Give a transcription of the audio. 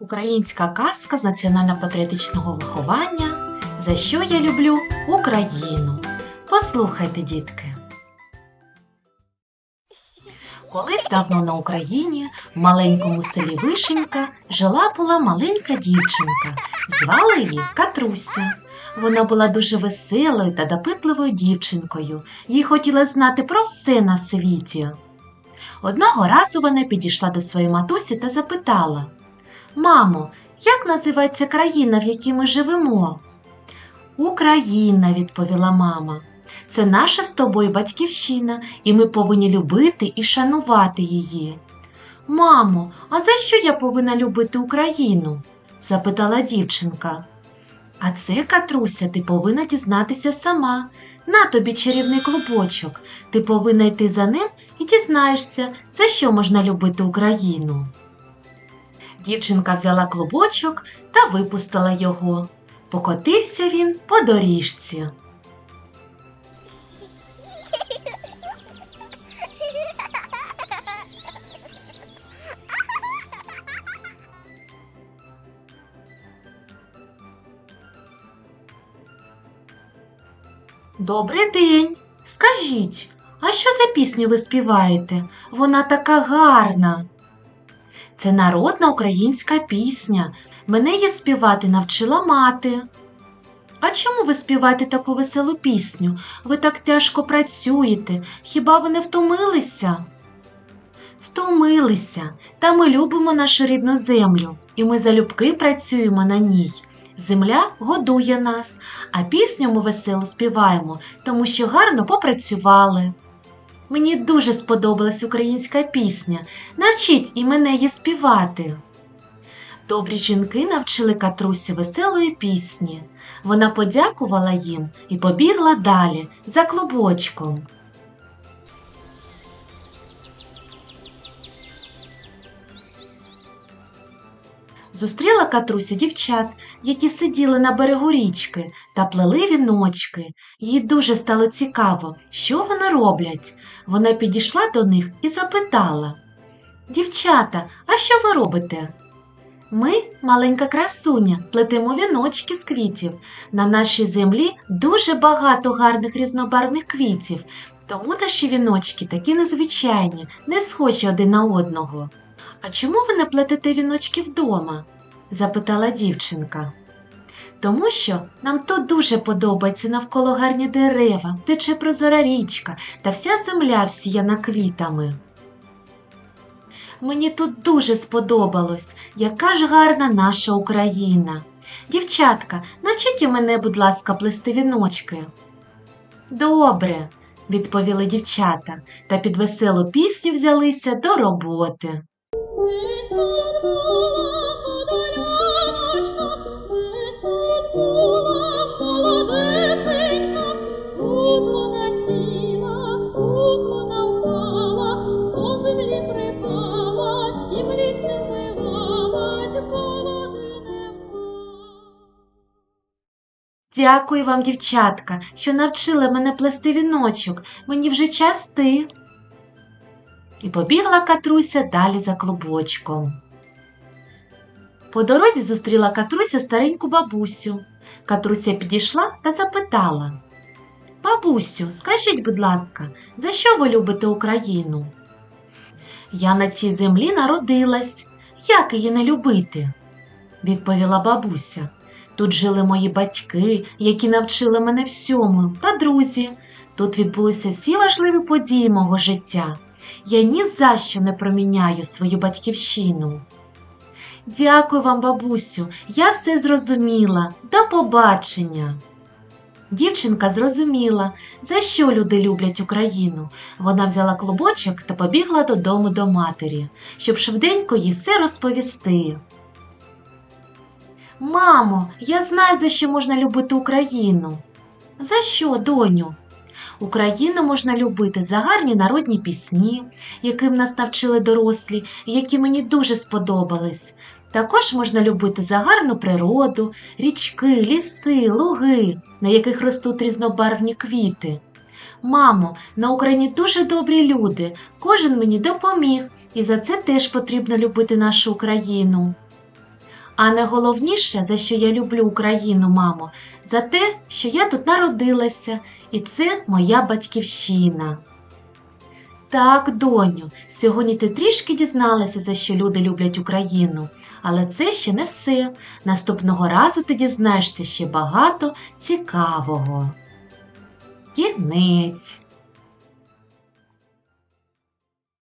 Українська казка з національно-патріотичного виховання За що я люблю Україну. Послухайте, дітки. Колись давно на Україні, в маленькому селі Вишенька, жила була маленька дівчинка. Звали її Катруся. Вона була дуже веселою та допитливою дівчинкою. Їй хотілося знати про все на світі. Одного разу вона підійшла до своєї матусі та запитала: Мамо, як називається країна, в якій ми живемо? Україна, відповіла мама. Це наша з тобою батьківщина, і ми повинні любити і шанувати її. Мамо, а за що я повинна любити Україну? запитала дівчинка. А це, Катруся, ти повинна дізнатися сама. На тобі чарівний клубочок. Ти повинна йти за ним і дізнаєшся, за що можна любити Україну. Дівчинка взяла клубочок та випустила його. Покотився він по доріжці. Добрий день. Скажіть, а що за пісню ви співаєте? Вона така гарна. Це народна українська пісня. Мене її співати навчила мати. А чому ви співаєте таку веселу пісню? Ви так тяжко працюєте. Хіба ви не втомилися? Втомилися, та ми любимо нашу рідну землю, і ми залюбки працюємо на ній. Земля годує нас, а пісню ми весело співаємо, тому що гарно попрацювали. Мені дуже сподобалась українська пісня. Навчіть і мене її співати. Добрі жінки навчили Катрусі веселої пісні. Вона подякувала їм і побігла далі за клубочком. Зустріла Катруся дівчат, які сиділи на берегу річки та плели віночки. Їй дуже стало цікаво, що вони роблять. Вона підійшла до них і запитала Дівчата, а що ви робите? Ми, маленька красуня, плетемо віночки з квітів. На нашій землі дуже багато гарних різнобарвних квітів, тому наші віночки такі незвичайні, не схожі один на одного. А чому ви не плетете віночки вдома? запитала дівчинка. Тому що нам тут дуже подобається навколо гарні дерева, тече прозора річка та вся земля всіяна квітами. Мені тут дуже сподобалось, яка ж гарна наша Україна. Дівчатка, навчіть мене, будь ласка, плести віночки. Добре, відповіли дівчата та під веселу пісню взялися до роботи. Дякую вам, дівчатка, що навчили мене плести віночок. Мені вже час йти. І побігла Катруся далі за клубочком. По дорозі зустріла Катруся стареньку бабусю. Катруся підійшла та запитала Бабусю, скажіть, будь ласка, за що ви любите Україну? Я на цій землі народилась. Як її не любити? відповіла бабуся. Тут жили мої батьки, які навчили мене всьому, та друзі. Тут відбулися всі важливі події мого життя. Я ні за що не проміняю свою батьківщину. Дякую вам, бабусю, я все зрозуміла. До побачення. Дівчинка зрозуміла, за що люди люблять Україну. Вона взяла клубочок та побігла додому до матері, щоб швиденько їй все розповісти. Мамо, я знаю, за що можна любити Україну. За що, доню? Україну можна любити за гарні народні пісні, яким нас навчили дорослі, які мені дуже сподобались. Також можна любити за гарну природу, річки, ліси, луги, на яких ростуть різнобарвні квіти. Мамо, на Україні дуже добрі люди, кожен мені допоміг, і за це теж потрібно любити нашу Україну. А найголовніше, за що я люблю Україну, мамо, за те, що я тут народилася, і це моя батьківщина. Так, доню, сьогодні ти трішки дізналася, за що люди люблять Україну. Але це ще не все. Наступного разу ти дізнаєшся ще багато цікавого. Кінець.